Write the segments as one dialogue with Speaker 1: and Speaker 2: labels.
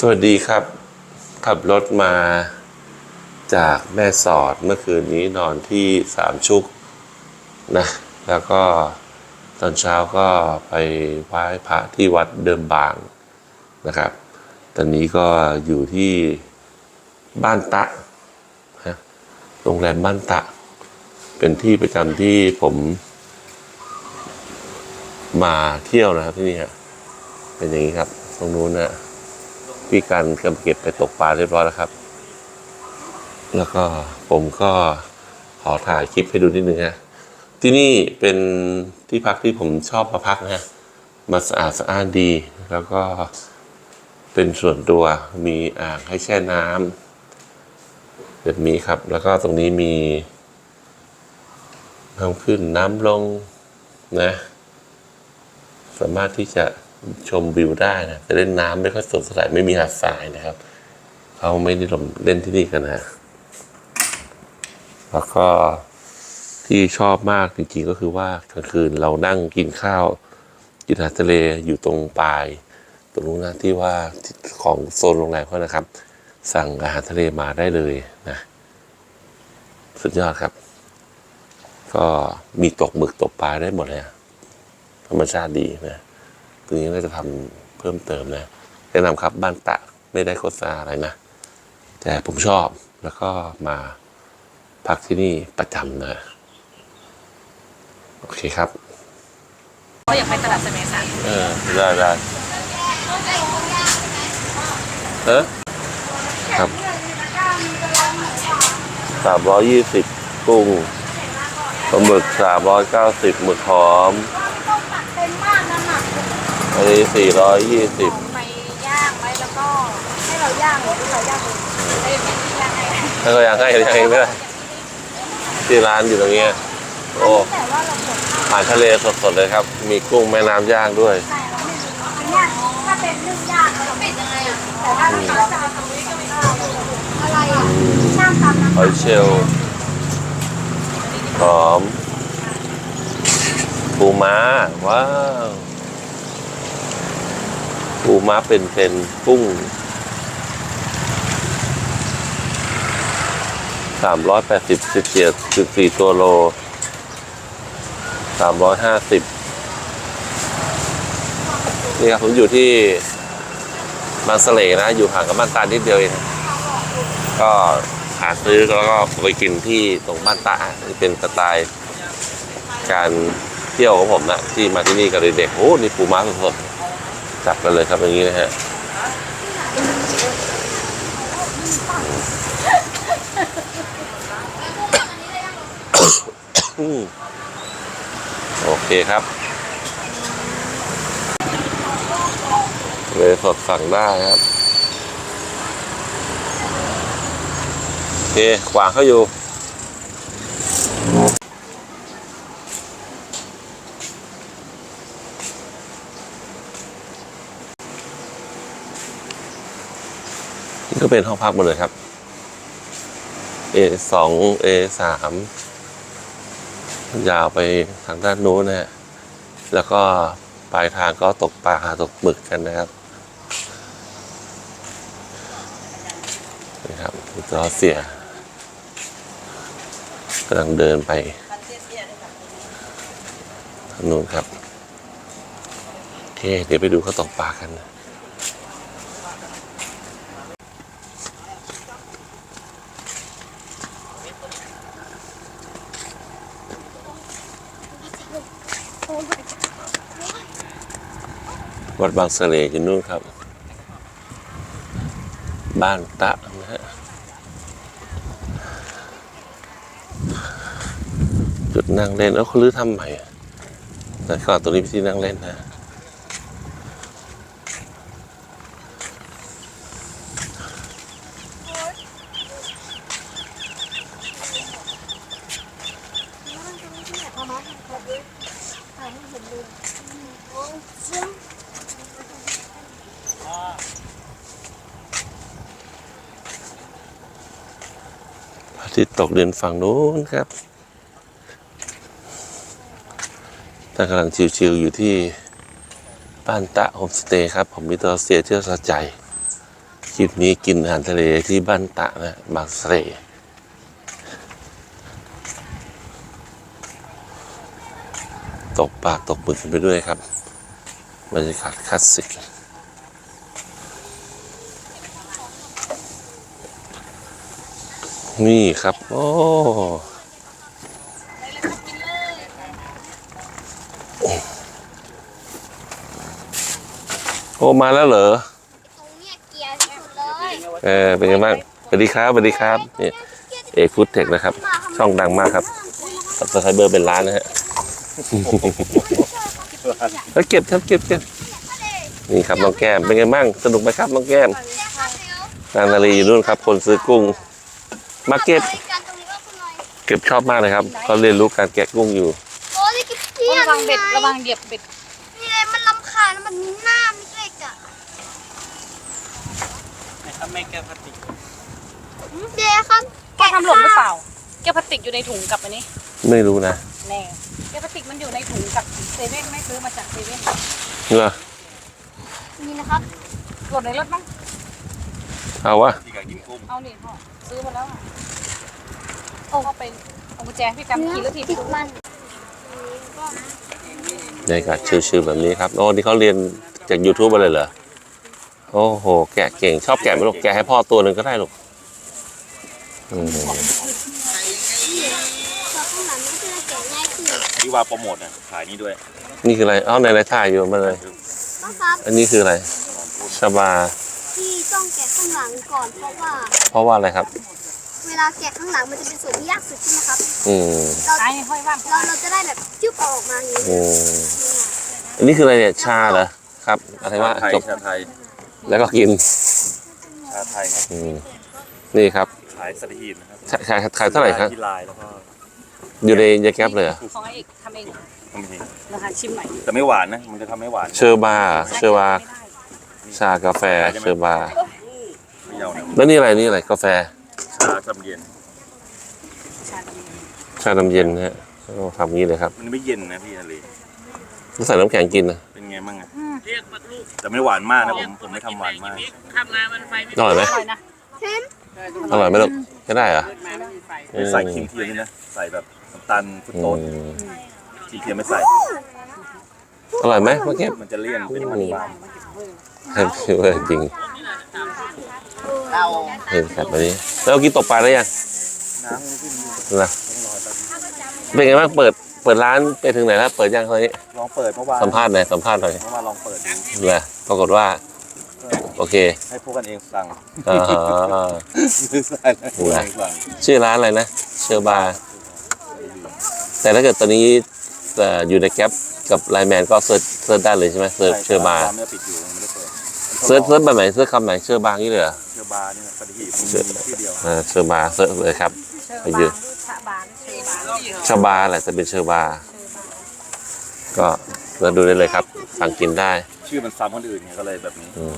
Speaker 1: สวัสดีครับ ขับรถมาจากแม่สอดเมื่อคืนนี้นอนที่สามชุกนะ แล้วก็ตอนเช้าก็ไปไหว้พระที่วัดเดิมบางนะครับ ตอนนี้ก็อยู่ที่บ้านตะฮะโรงแรมบ้านตะ เป็นที่ประจำที่ผมมาเที่ยวนะครับที่นี่ฮะเป็นอย่างนี้ครับ ตรงนู้นนะ พี่กันกำเก็บไปตกปลาเรียบร้อยแล้วครับ แล้วก็ผมก็ขอถ่ายคลิปให้ดูนิดนึงฮะที่นี่เป็นที่พักที่ผมชอบมาพักนะฮะมาสะอาดสะอ้านดี แล้วก็เป็นส่วนตัวมีอ่างให้แช่น้ำแบบนี้ครับ แล้วก็ตรงนี้มีน้ำขึ้นน้ำลงนะ สามารถที่จะ ชมวิวได้นะแต่เล่นน้ำไม่ค่อยสดเท่าไม่มีหาดทรายนะครับ เขาไม่นิยมเล่นที่นี่กันนะแล้วก็ที่ชอบมากจริงๆก็คือว่ากลางคืนเรานั่งกินข้าวกินอาหารทะเลอยู่ตรงปลาย ตรงนู้นนะที่ว่าของโซนโรงแรมเขานะครับ สั่งอาหารทะเลมาได้เลยนะสุดยอดครับ ก็มีตกหมึกตกปลาได้หมดเลยธรรมชาติดีนะ ตรงนี้ก็จะทำเพิ่มเติมนะแนะนำครับบ้านตะไม่ได้โฆษณาอะไรนะ แต่ผมชอบแล้วก็มาพักที่นี่ประจำนะ โอเคครับ
Speaker 2: ก็อยากไปตลาดเสมสัน
Speaker 1: เออ ได้ได้เออครับสามร้อยยี่สิบกุ้งปลาหมึกสามร้อยเก้าสิบหมึกหอม
Speaker 2: เต็มมากนั่นน่ะ
Speaker 1: อันนี้สี่ร้อยยี่สิบ
Speaker 2: ไปย่างไว้แล้วก็ให้เราย่างหรือเราย่างเองเอ้ยไม่ได้ย่างให้
Speaker 1: ถ้าก็ยังให้ยังให้ไม่ได้ที่ร้านอยู่ตรงเนี้ยโอ้
Speaker 2: แต่ว่าเรากด
Speaker 1: อาหารทะเลสดๆเลยครับ มีกุ้งแม่น้ำย่างด้วย
Speaker 2: ใช่เราไม่รู้อันเนี้ยถ้าเป็นนึ่งย่างเราเป็นยังไงอะแต่ถ้าเราจะเอาตรงนี้ก็ไม่ได้อะไรอะช่างตามน้ำ
Speaker 1: หอยเชลล์หอมปูม้าว้าว ปูม้าเป็นเป็นกุ้งสามร้อยแปดสิบสิบเจ็ดสิบสี่ตัวโลสามร้อยห้าสิบนี่ครับผมอยู่ที่บางสะเลนะ อยู่ห่างกับบ้านตานิดเดียวเองก็หาซื้อแล้วก็ไปกินที่ตรงบ้านตานี่เป็นสไตล์การเที่ยวของผมนะที่มาที่นี่กับเด็กๆโอ้ นี่ปูม้าสดๆ จับกันเลยครับอย่างนี้นะฮะโอเคครับเลยสดสั่งได้ครับ โอเคขวางเขาอยู่ ก็เป็นห้องพักหมดเลยครับ A สอง A สามยาวไปทางด้านโน้นนะฮะแล้วก็ปลายทางก็ตกปลาตกหมึกกันนะครับนี่ครับจอเสียกำลังเดินไปทางนู้นครับ โอเค เดี๋ยวไปดูเขาตกปลากันนะ วัดบางเสลอยู่นู่นครับ บ้านตะนะฮะจุดนั่งเล่น เออเขาลื้อทำใหม่แต่ก่อนตรงนี้เป็นที่นั่งเล่นนะ ตกเดินฝั่งนู้นครับท่านกำลังชิวๆอยู่ที่บ้านตะโฮมสเตย์ครับ ผมมีตัวเสียเที่ยวสะใจ คลิปนี้กินอาหารทะเลที่บ้านตะนะบางเสร่ตกปลากตกหมึกกันไปด้วยครับบรรยากาศคลาสสิก นี่ครับ โอ้โอ้มาแล้วเหรอ
Speaker 2: ตรงเนี้ยเกียร์ที่สุดเลย
Speaker 1: เออเป็นไงบ้างสวัสดีครับสวัสดีครับนี่เอกฟูดเทคนะครับ ช่องดังมากครับสับสไครเบอร์เป็นล้านนะฮะแล้วเก็บครับเก็บเก็บนี่ครับน้องแก้มเป็นไงบ้างสนุกไหมครับน้องแก้มนางนาลีอยู่นู่นครับ คนซื้อกุ้ง มาเก็บ
Speaker 2: กันตรงนี้ก็คุณหน่อย
Speaker 1: เก็บชอบมากเลยครับเขาเรียนรู้การแกะกุ้งอยู่
Speaker 2: โอ้ยเก็บเกีย
Speaker 3: ระ
Speaker 2: ร์
Speaker 3: วังเบ็ดระวังเหยียบเบ็ด
Speaker 2: นี่เลยมันลำคาญมันหน้ามันเล็กอะ
Speaker 4: ถ้าไม่แก้พลาสติก
Speaker 2: เดี๋ยวครับ
Speaker 3: แกทำหล่นหรือเปล่า แก้วพลาสติกอยู่ในถุงกับอันนี้
Speaker 1: ไม่รู้นะ
Speaker 3: แน่แก้วพลาสติกมันอยู่ในถุงกับเซเว่นไม่ซื้อมาจากเซเว่น
Speaker 1: เหรอ
Speaker 2: นี่นะครับ
Speaker 3: หล่นในรถมั้ง
Speaker 1: เอาวะ
Speaker 4: ที่การกินกุ้ง
Speaker 3: เอานี่พ่อซื้อมาแล้วอะโอ้ก็เป็นเอากุญแจพี่จำขี่รถที
Speaker 2: ติดมัน
Speaker 1: บรรยากาศชิลๆแบบนี้ครับ โอ้นี่เขาเรียนจาก YouTube มาเลยเหรอ โอ้โห แกะเก่ง ชอบแกะไหมลูก แกะให้พ่อตัวหนึ่งก็ได้ลูกอืม
Speaker 2: ตัวข้างหลังมันก็จะเก็บง่ายขึ้น
Speaker 4: ที่ว่าโปรโมทนะขายนี่ด้วย
Speaker 1: นี่คืออะไร เอ้าในไรถ่ายอยู่มาเลย
Speaker 2: ต้องครับ
Speaker 1: อันนี้คืออะไรชาบา
Speaker 2: ที่ต้องแกะข้างหลังก่อนเพราะว่า
Speaker 1: เพราะว่าอะไรครับ
Speaker 2: เวลาแกะข้างหลังมันจะเป็นส่วนที่ยากสุดใช่ไหมครับ
Speaker 1: อืม
Speaker 2: เรา
Speaker 3: ไอ้ห้อยว่าง
Speaker 2: เราเราจะได้แบบจุ๊บออกมาอย่างนี้
Speaker 1: อืมอันนี้คืออะไรเนี่ย ชาเหรอครับอะไรว่า
Speaker 4: ชาไทย
Speaker 1: จบ
Speaker 4: ชาไทย
Speaker 1: แล้วก็กิน
Speaker 4: ชาไทยครับ
Speaker 1: อืมนี่ครับ
Speaker 4: ขายสัตหีบนะครับ
Speaker 1: ชาชาขายเท่าไหร่ครับ
Speaker 4: ที่ลายแล้วก็
Speaker 1: อยู่ในยาแก๊ปเลยเหรอ
Speaker 3: ของไอ้เอกทำเอง
Speaker 4: ทำเอง
Speaker 3: นะคะชิมหน่อย
Speaker 4: แต่ไม่หวานนะ มันจะทำให้หวาน
Speaker 1: เชอร์บาร์เชอร์บาร์
Speaker 3: ไม่ได้
Speaker 1: ชากาแฟเชอร์บาร์
Speaker 4: ไม่ยาวนะ
Speaker 1: แล้วนี่อะไรนี่อะไรกาแฟ
Speaker 4: ชาทำเย็น
Speaker 3: ชาดำเอง
Speaker 1: ชาน้ำเย็นนะฮะโอ้ทำงี้เลยครับ
Speaker 4: มันไม่เย็นนะพี่ทะเล
Speaker 1: แล้วใส่น้ำแข็งกินนะ
Speaker 4: เป็นไงบ้างอะแต่ไม่หวานมากนะผมผมไม่ทำหวานมาก
Speaker 1: อร่อยไหม
Speaker 3: อร่อยนะ
Speaker 1: อร่อยไหมลูกไม่ได้เหรอ
Speaker 4: ไม่ใส่ครีมเทียมนี่นะใส่แบบน้ำตาลฟุต
Speaker 1: อื
Speaker 4: โต้
Speaker 1: ม
Speaker 4: ครีมเทียมไม่ใส่
Speaker 1: อร่อยไหมเมื่อกี้
Speaker 4: มันจะเลี่ยนเป็นมันบาง
Speaker 1: ให้พี่เว่าจริงเห็นครับวันนี้แล้วเมื่อกี้ตกปลาได้ยัง
Speaker 4: น้ำมันขึ้นอยู่
Speaker 1: นะเป็นไงบ้างเปิดเปิดร้านไปถึงไหนแล้วเปิดยังตอนนี้
Speaker 4: ลองเปิดเมื่อวาน
Speaker 1: สัมภาษณ์หน่อยสัมภาษณ์หน่อย
Speaker 4: เมื่อวานลองเปิดดู
Speaker 1: เลยปรากฏว่า โอเค
Speaker 4: ให้พวกกันเองสั่ง
Speaker 1: อ่า
Speaker 4: ไม่ใช่นะพวกกันเองสั่ง
Speaker 1: ชื่อร้านอะไรนะเชอร์บาร์แต่ถ้าเกิดตอนนี้เอ่ออยู่ในแก๊ปกับไลน์แมนก็เซิร์ชเซิร์ชได้เลยใช่ไหมเซิร์ชเชอร์บาร์
Speaker 4: ร้นไม่ได้ปิดอยู่ไม่ได้เปิด
Speaker 1: เซิร์ชเซิร์ชแบบไหนเซิร์ชคำไหนเชอร์บาร์นี่เลยเหรอ
Speaker 4: เชอร์บาร์นี่ปฏิหิตมีชื่อเดียว
Speaker 1: อ่าเชอร์บาร์เซิร์ชเลยครับ
Speaker 3: เชอร์
Speaker 1: ไป
Speaker 3: บา
Speaker 1: เยอะ
Speaker 3: ร์ชาบาร์เชอร์บาร์
Speaker 1: ชาบาร์แหละจะเป็นเชอร์บาร์ก็เราดูได้เลยครับ สั่งกินได้
Speaker 4: ชื่อมันซ้ำคนอื่นไงก็เลยแบบนี้
Speaker 1: อืม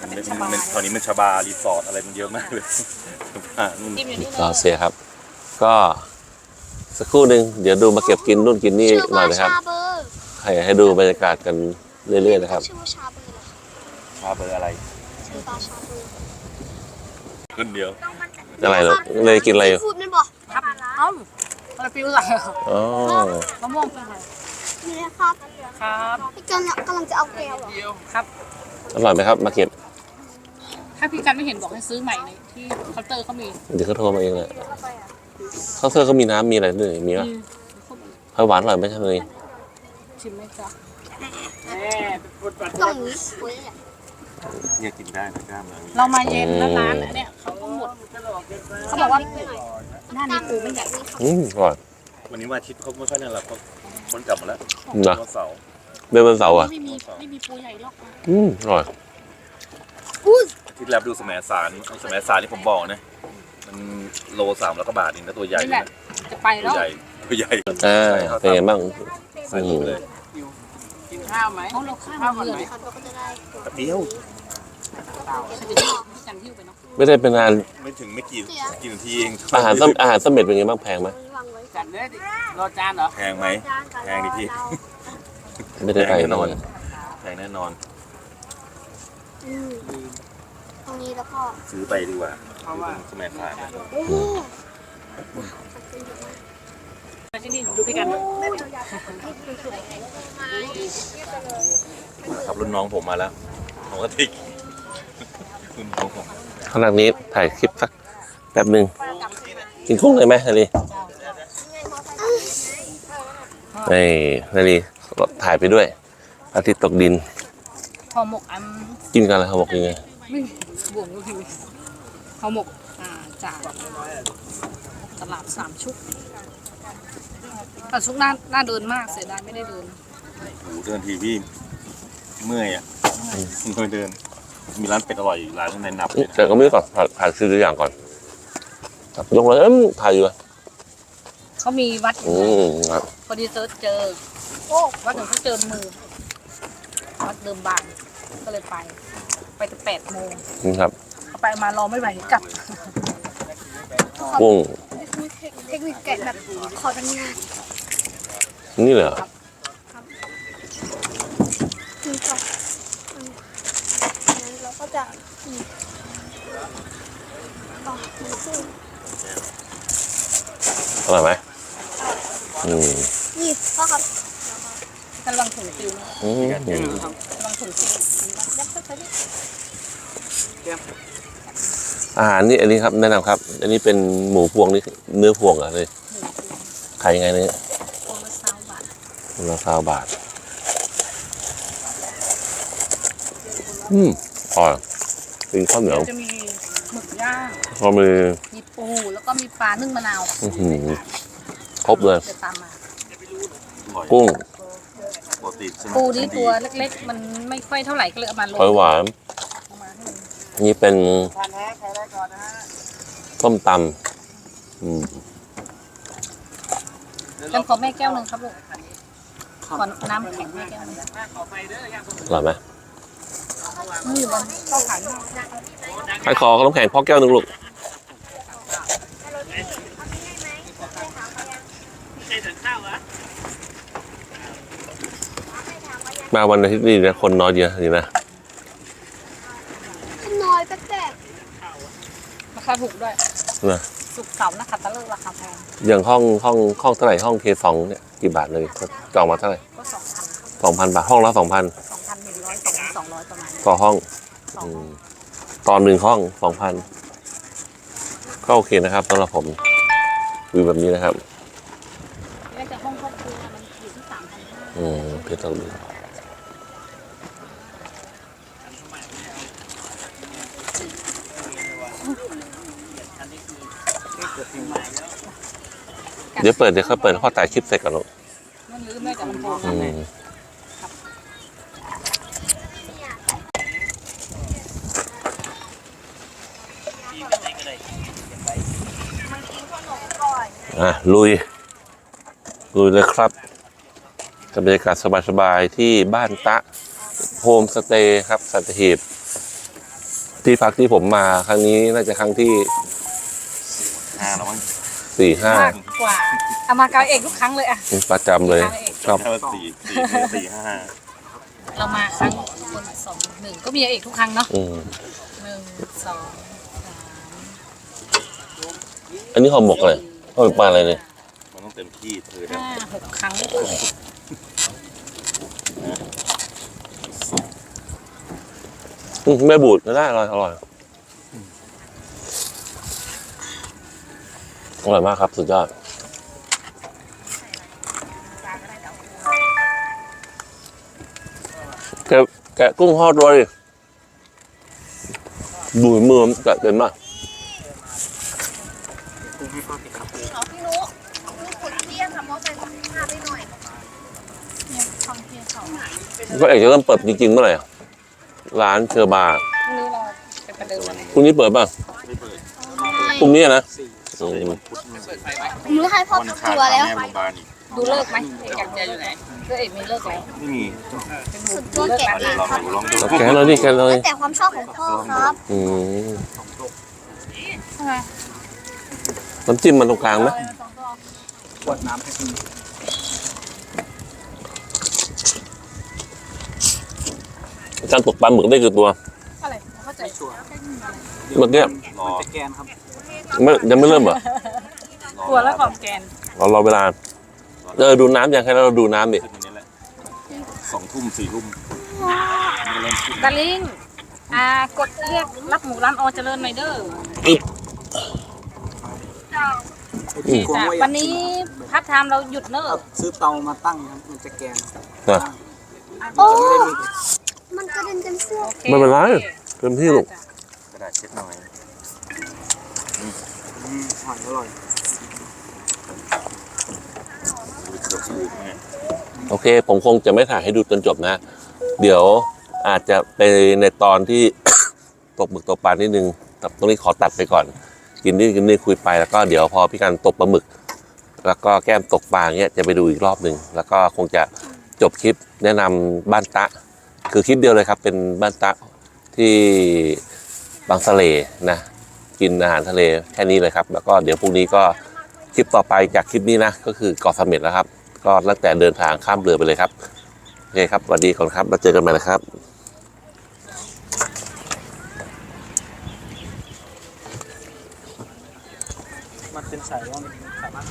Speaker 4: มันเป็นมันเป็นตอนนี้มันชาบารีสอร์ทอะไรมันเยอะมากเลยอ่านู่น
Speaker 3: จิ้มอยู่นี่เล
Speaker 1: รอยเสียครับ ก็สักครู่หนึ่งเดี๋ยวดูมาเก็บกินนู่นกินนี่
Speaker 2: ชื่อ
Speaker 1: หน่อ
Speaker 2: ว่าย
Speaker 1: นะครับ
Speaker 2: ชาเบอร์
Speaker 1: ให้ให้ดูบรรยากาศกันเรื่อยๆนะครับ
Speaker 2: ชื่อว่าชาเบอร์เหรอ
Speaker 4: ชาเบอร์อะไร
Speaker 2: ชื่อว่าชาเบอร์
Speaker 4: ขึ้นเดียว
Speaker 1: อะไรหรอเลยกินอะไรอยู่
Speaker 2: พูดมันบอก
Speaker 3: ครับเอ้าอะไรฟิวใส่เหรอ
Speaker 1: อ๋อ
Speaker 3: มะม่วงเป็นไง
Speaker 2: นี่นะครับ
Speaker 3: ครับ
Speaker 2: พี่กันเนี่ยกำลังจะเอาแก้วเหรอ
Speaker 3: ครับ
Speaker 1: อร่อยไหมครับมาเก็บ
Speaker 3: ถ้าพี่กันไม่เห็นบอกให้ซื้อใหม่เลยที่เคาน์เตอร์เขามี
Speaker 1: เดี๋ยวเขาโทรมาเองเลยข้าวเสื้อเขามีน้ำมีอะไรด้วยมีปะ
Speaker 3: อืม
Speaker 1: เฮ้ยหวานอร่อยไหมใช่ไหม
Speaker 3: ชิมไหมจ๊ะ
Speaker 2: ต้องอย่างนี้โอ้ยเนี่ย
Speaker 4: เนี่ยกินได้นะกล้ามเลย
Speaker 3: เรามาเย็นแล้วร้านอันเนี่ยเขาก็หมดเขาบอกว่าหน้านี้ปูไม่ใหญ่
Speaker 1: อืมอร่อย
Speaker 4: วันนี้วันอาทิตย์เขาไม่ค่อยนั่นหรอกเขาคนกลับมาแล้ว
Speaker 1: นะ
Speaker 4: วันเสาร์
Speaker 1: เป็นวันเสาร์อะ
Speaker 3: ไม่มีไม่มีปูใหญ่หรอก
Speaker 1: อืมอร่อย
Speaker 4: อาทิตย์แล้วดูสมัยสารสมัยสารที่ผมบอกนะมันโลสามแล้วก็บาทเองนะตัวใหญ่
Speaker 3: นี่
Speaker 4: เล
Speaker 3: แห
Speaker 4: ย
Speaker 3: ละ
Speaker 4: นะ
Speaker 3: จะไป
Speaker 4: ตั
Speaker 3: แล้วว
Speaker 4: ใหญ่ตัวใหญ่
Speaker 1: อ่าเป็นไงบ้าง
Speaker 4: ใส่หมดเลย
Speaker 3: กิน ข้าวไหมเขาเราข้าวมาเรือ
Speaker 2: ครับเราก็จะได้
Speaker 4: แป๊บเดียว
Speaker 3: พี่กันหิ้วไปเนาะ
Speaker 1: ไม่ได้เป็นงาน
Speaker 4: ไม่ถึงไม่กี่กี่นาทีเอง
Speaker 1: อาหารส้มอาหารเสม็ดเป็นไงบ้างแพงไหม
Speaker 2: วางไว้
Speaker 3: จัดเลยดิรอจานเหรอ
Speaker 4: แพงไหมแพงดิพี่
Speaker 1: ไม่ได้ไป
Speaker 4: แน่นอน
Speaker 1: เลย
Speaker 4: แพงแน่นอน
Speaker 2: อืมเอานี้แล้วก็
Speaker 4: ซื้อไปดีกว่าซื้อตรงสมัยสารนะ
Speaker 2: โอ้โห
Speaker 3: มาที่นี่ดูพี่กัน
Speaker 4: ครับรุ่นน้องผมมาแล้วผมก็ติกรุ่นน้องผม
Speaker 1: ขนาดนี้ถ่ายคลิปสักแป๊บหนึ่งกินกุ้งเลยไหมนาลีนี่นาลีถ่ายไปด้วยพระอาทิตย์ตกดิน
Speaker 3: ห่อหมกอัน
Speaker 1: กินกันอะไรเขาบอกยังไง
Speaker 3: ไม่บวงก็คือห่อหมกอ่าจากตลาดสามชุกแต่ชุกน่าน่าเดินมากเสียดายไม่ได้เดิน
Speaker 4: โอ้โหเดินทีพี่เมื่อยอะเมื่อยเดิน มีร้านเป็ดอร่อยอยู่ร้านในนับเลยนะ
Speaker 1: แต่ก็ไม่ก่อนถ่ายถ่ายซื้อตัวอย่างก่อนครับลงเลยเอ้มถ่ายอยู่อะ
Speaker 3: เขามีวัด
Speaker 1: อืมครับ
Speaker 3: พอดีเซิร์ชเจอ โอ้วัดหนึ่งเขาเจอมือ วัดเดิมบางก็เลยไป ไปแต่แปดโมง
Speaker 1: นี่ครับ
Speaker 3: เอาไปมารอไม่ไหวกลับ
Speaker 1: กุ้ง
Speaker 2: เทคนิคแกะแบบขอทำงาน
Speaker 1: นี่เหรอ
Speaker 2: กินก่อนงั้นเราก็ จะอีกต่อหนึ่งซึ่ง
Speaker 1: อร่อยไหมอืม
Speaker 2: นี่พ่อครับ
Speaker 3: กำลังถุงฟิวนะ
Speaker 1: อืม
Speaker 3: กำลังถุงฟิวยัดเข้าไปดิ
Speaker 1: อาหารนี่อันนี้ครับแนะนำครับ อันนี้เป็นหมูพวงนี่เนื้อพวงเหรอะเลยขายยังไงเนี่ย
Speaker 3: คนละสามบาท
Speaker 1: คนละสามบาท อืม อร่อยกินข้าวเหนียว
Speaker 3: จะมีหมึกย่าง
Speaker 1: ก็มี
Speaker 3: มีปูแล้วก็มีปลานึ่งมะนาว
Speaker 1: อื้อหือครบเลย
Speaker 3: เดี๋ยวตามมา
Speaker 4: อร่อย
Speaker 1: กุ้ง
Speaker 4: ปกติใช่ไหม
Speaker 3: ปูนี่ตัวเล็ก ๆ มันไม่ค่อยเท่าไหร่ก็เลยเอามาลง
Speaker 1: หอยหวาน
Speaker 3: เอามาให้มัน
Speaker 1: นี่เป็นต้มตำอืม
Speaker 3: กันขอแม่แก้วหนึ่งครับลูกขอน้ำแข็งแม่แก้วหนึ่ง
Speaker 1: อร่อยไหม ใครขอขนมแข็งพ่อแก้วหนึ่งลูกมาวันอาทิตย์นี่นะคนน้อยเยอะดีนะ
Speaker 2: น้อยแปลก
Speaker 3: ราคาถูกด้วย
Speaker 1: นะ
Speaker 3: สุกร์เสาร์นะคะตะเลิกราคาแพง
Speaker 1: อย่างห้องห้องห้องเท่าไหร่ห้องเคสองเนี่ยกี่บาทเลยจองมาเท่าไหร่
Speaker 3: ก็สองพัน
Speaker 1: สองพันบาทห้องละสองพัน ต่อห้อง
Speaker 3: อ
Speaker 1: ตอนหนึ่งห้องสองพันก็โอเคนะครับสำหรับผมวิวแบบนี้นะครับ
Speaker 3: แม้แต่ห้องครอบครัวมันอยู่ที่สามพันห้า
Speaker 1: อืมเพชรต้องดูเดี๋ยวเปิดเดี๋ยวค่อยเปิดพอถ่ายคลิปเสร็จก่อนลูกอืม อะลุย ลุยเลยครับกับบรรยากาศสบายๆที่บ้านตะโฮมสเตย์ครับสัตหีบที่พักที่ผมมาครั้งนี้น่าจะครั้งที่
Speaker 4: ห้าแล้วมั้ง
Speaker 1: สี่ห้ามา
Speaker 3: กกว่าเอามาเกาเอกทุกครั้งเลยอะ
Speaker 1: ประจำเลยชอบ
Speaker 4: แค่ว่าสี่สี่สี่ห้าห้า
Speaker 3: เรามาครั้งคนสองหนึ่งก็มีเอกทุกครั้งเนาะ
Speaker 1: อืม
Speaker 3: หนึ่งสองสาม
Speaker 1: อันนี้ห่อหมกอะไรห่อหมกปลาอะไรเนี่ย
Speaker 4: มันต้องเต็มที่เธอนะ
Speaker 3: ห้าหกครั้ง
Speaker 1: อืมไม่บูดได้อร่อยอร่อยอร่อยมากครับ สุดยอดแกะแกะกุ้งทอดด้วยดิดูมือมันแกะเป็นมาก
Speaker 2: พี่นุ๊กนุ๊กขุดเที่ยงทำมอไซค์ทำหน้าไปหน่อย
Speaker 3: เนี่ยท่องเที่ยวเขา
Speaker 1: ก็เอกจะเริ่มเปิดจริงๆเมื่อไหร่อะร้านเชอร์บาร์
Speaker 3: พรุ่งนี้เราไปประเดิมอะไร
Speaker 1: พรุ่งนี้เปิดป่ะพรุ่งนี้อะนะอืม
Speaker 2: หนูให้พ่อ
Speaker 4: วันอัง
Speaker 2: ทำ
Speaker 4: คาร
Speaker 2: ตัวแล้ว
Speaker 4: แม่โรงพยาบาลอีก
Speaker 3: ดูเลิกไหมเอกอยากเจออยู่ไหนเพื่อเอกมีเลิกแล้ว
Speaker 4: ไม่มี
Speaker 2: สุดยอดแกะ
Speaker 4: เดี๋ยวลองดูลองดู
Speaker 1: เอาแกะเลยดิแกะเลย
Speaker 2: แต่ความชอบของพ่อครับ
Speaker 1: อืมน้ำจิ้มมันตรงกลางไหมอา จารย์ตกปลาหมึกได้กี่ตัว
Speaker 3: อะไรเขาใส่
Speaker 5: ชัวร์
Speaker 1: เมื่อกี้
Speaker 4: รอ
Speaker 5: จะแกนครับ
Speaker 1: ไม่ยังไม่เริ่มเหรอ
Speaker 3: ตัวและขอบแกน
Speaker 1: เรารอเวลาเออดูน้ำยังให้เราดูน้ำดิ
Speaker 4: ขึ้นอย่างนี้แหละสองทุ่มสี่ทุ่มมันก็เริ่มขึ้น
Speaker 3: ดาริงอ่ากดเรียกรับหมูร้านอเจริญหน่อยเด้อ
Speaker 1: อึ๊บ
Speaker 5: ที่กวาง
Speaker 3: จ้ะ
Speaker 5: ไว้
Speaker 3: วันนี้พักไทม์เราหยุดเนอะ
Speaker 5: ซื้อเตามาตั้งครับมันจะแกน
Speaker 1: นะ
Speaker 2: โอ้ มันกระเด็นเต็มเสื้อ
Speaker 3: โอค
Speaker 1: ไม่เป็นไรเต็มที่ลูก
Speaker 3: จ้ะ
Speaker 4: กระดาษเช็ดหน่อย
Speaker 5: อืมหอยอร่อย
Speaker 4: ดูเกือบอืดไง
Speaker 1: โอเค ผมคงจะไม่ถ่ายให้ดูจนจบนะ เดี๋ยวอาจจะไปในตอนที่ ตกหมึกตกปลานิดนึงแต่ตรงนี้ขอตัดไปก่อน กินนี่กินนี่คุยไปแล้วก็เดี๋ยวพอพี่การตกปลาหมึก แล้วก็แก้มตกปลาเงี้ยจะไปดูอีกรอบหนึ่งแล้วก็คงจะจบคลิปแนะนำบ้านตะ คือคลิปเดียวเลยครับ เป็นบ้านตะที่บางสะเลนะ กินอาหารทะเลแค่นี้เลยครับ แล้วก็เดี๋ยวพรุ่งนี้ก็คลิปต่อไปจากคลิปนี้นะ ก็คือเกาะเสม็ดแล้วครับ ก็ตั้งแต่เดินทางข้ามเรือไปเลยครับโอเคครับสวัสดีก่อนครับแล้วเจอกันใหม่นะครับ
Speaker 5: มันเป็นสายว่ามันสามารถ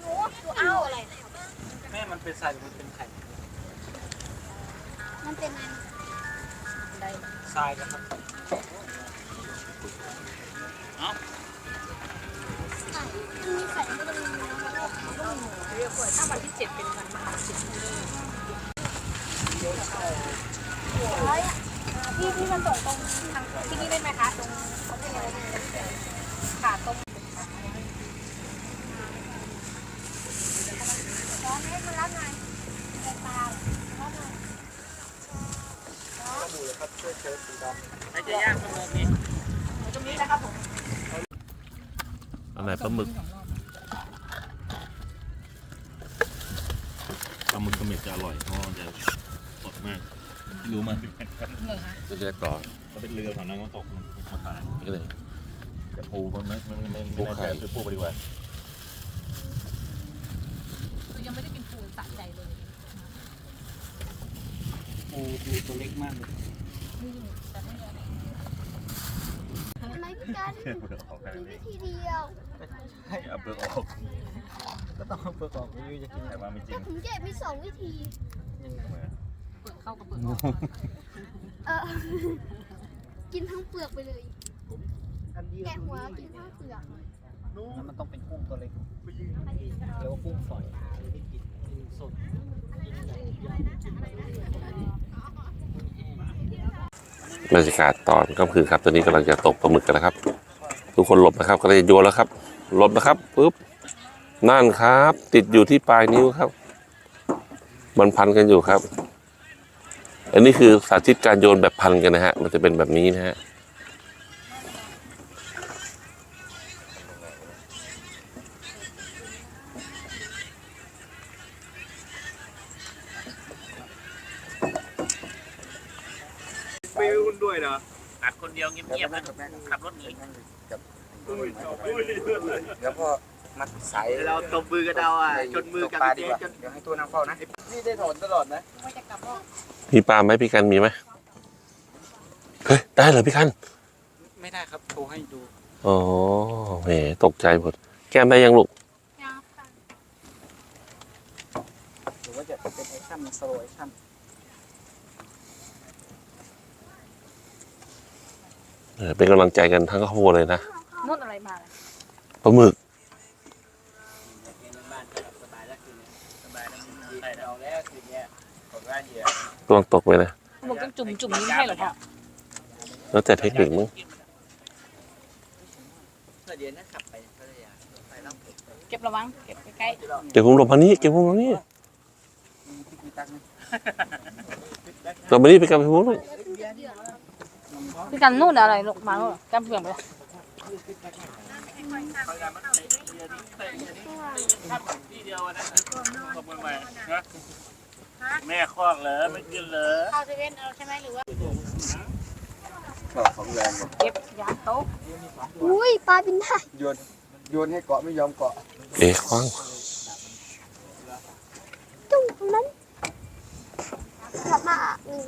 Speaker 2: หนูหนูเอาอะไร
Speaker 5: แม่มัน เป็นสายหรือมันเป็นไข่
Speaker 2: มันเป็นอะไร
Speaker 5: ทรายนะครับ
Speaker 2: มีใส่ไม่ได้
Speaker 3: ถ้าวันที่เจ็ดเป็นวันมหาสิทธิ์
Speaker 2: พี่พี่มันส่งตรง
Speaker 3: ทางที่นี่ได้ไหมคะตรงเขาเรียกอะไรค่ะตรง
Speaker 2: ร้อนให้มันรับหน่อยเป็นปลารับหน่อย
Speaker 1: อันไหนปลาหมึก
Speaker 4: ปลาหมึกเสม็ดจะอร่อยเพราะมันจะสดมากไม่รู้มัน
Speaker 1: จะเรียกก่อน
Speaker 4: ก็เป็นเรือแถวนั้นก็ตกมันมาขาย
Speaker 1: นี่เลย
Speaker 4: แต่ปูมันไม่ไม่ไม่
Speaker 1: ปู
Speaker 4: ไม่
Speaker 1: ไข่
Speaker 4: แน่ใจซื้อปูไปดีกว่า
Speaker 3: คือยังไม่ได้กินปูสะใจเลย
Speaker 5: ปูปูตัวเล็กมากเลย
Speaker 2: อะไรพี่ กัน
Speaker 4: เปลือกออกแค่
Speaker 2: มี
Speaker 4: นี้
Speaker 2: วิธีเดียว
Speaker 4: เอาเปลือกออก
Speaker 5: ก็ต้องเอาเปลือกออกไม่รู้จะกิน
Speaker 4: แต่ว่าไม่จริ
Speaker 2: แต่
Speaker 4: ง
Speaker 2: ผมแกะมีสองวิธี
Speaker 5: ยังไง
Speaker 4: เหมือน
Speaker 3: เปิดเข้ากับเปิดออก
Speaker 2: เออ กินทั้งเปลือกไปเลยแกะหัวกินทั้งเปลือก
Speaker 5: แล้วมันต้องเป็นกุ้งตัวเล็กเรียกว่ากุ้งฝอยกินสด
Speaker 1: บรรยากาศตอนก็คือครับตอนนี้กำลังจะตกปลาหมึกกันแล้วครับ ทุกคนหลบนะครับก็เลยโยนแล้วครับหลบนะครับปุ๊บนั่นครับ ติดอยู่ที่ปลายนิ้วครับ มันพันกันอยู่ครับ อันนี้คือสาธิตการโยนแบบพันกันนะฮะ มันจะเป็นแบบนี้นะฮะ
Speaker 5: ไม่หุ้นด้วยนะ
Speaker 6: อัดคนเดียวเงียบๆนะขับรถหนี
Speaker 7: เดี๋ยวพ่อมัดสาย
Speaker 5: เรา ตบมือกันเอาอะชนมือกัน
Speaker 7: ปลาดี
Speaker 5: เจ๊
Speaker 7: กว่า
Speaker 5: จน
Speaker 7: เดี๋ยวให้ตัวน้ำเฝ้านะ
Speaker 5: นี่ได้ถอนตลอดนะ
Speaker 1: มีปลาไหมพี่กันมีไหมเฮ้ยได้เหรอพี่กัน
Speaker 5: ไม่ได้ครับโชว์ให้ดู
Speaker 1: อ๋อแหมตกใจหมดแก้มได้ยังลูก
Speaker 5: หรือว่าจะเป็นแอคชั่นสโลว์แอคชั่น
Speaker 1: เออเป็นกำลังใจกันทั้งครอบครัวเลยนะ
Speaker 3: นุ่นอะไรมาเลย
Speaker 1: ปลาหมึก
Speaker 6: สบายแล้วคืนนี้สบายแล้วใช่เอาแล้วคืนนี้ผมว่าเหยื่อ
Speaker 1: ตัวงตกไปนะ
Speaker 3: บอกต้องจุ่มจุ่มนี้ไม่ให้เหรอพ่อ
Speaker 1: แล้วแต่เทคนิคมั้ง
Speaker 6: เพื่อเดี๋ยวนะขับไปพัทยาไปแล้ว
Speaker 3: เก็บระวังเก็บใกล้
Speaker 1: เก็บผมหลบมานี้เก็บผมหลบมานี้
Speaker 5: มีพริกมีตักไหม
Speaker 1: หลบมานี้ไปกับพี่มุ้งลูก
Speaker 3: ๆพี่กันนู่นอะไรลูกมาลูกแก้มเปลี่ยนไป เลย
Speaker 6: ที่เดียวนะขอบคุณใหม่นะแม่คลอกเหรอไม่กินเหรอ
Speaker 2: เอาเซเว่นเอาใช่ไหมหรือว่า
Speaker 7: ของแรง
Speaker 3: เก็บยาโต๊ะ
Speaker 2: อุ้ยปลาบินได้
Speaker 7: โยนโยนให้เกาะไม่ยอมเกาะ
Speaker 1: เอ๊ะคว้าง
Speaker 2: จุ่มตรงนั้นกลับมาอืม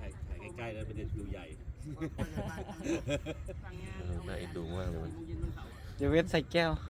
Speaker 1: ถ่ายใกล้ๆแล้วเป็นดูใหญ่น่าเอ็นดูมากเลยมัน
Speaker 5: เดี๋ยวเว้นใส่แก้ว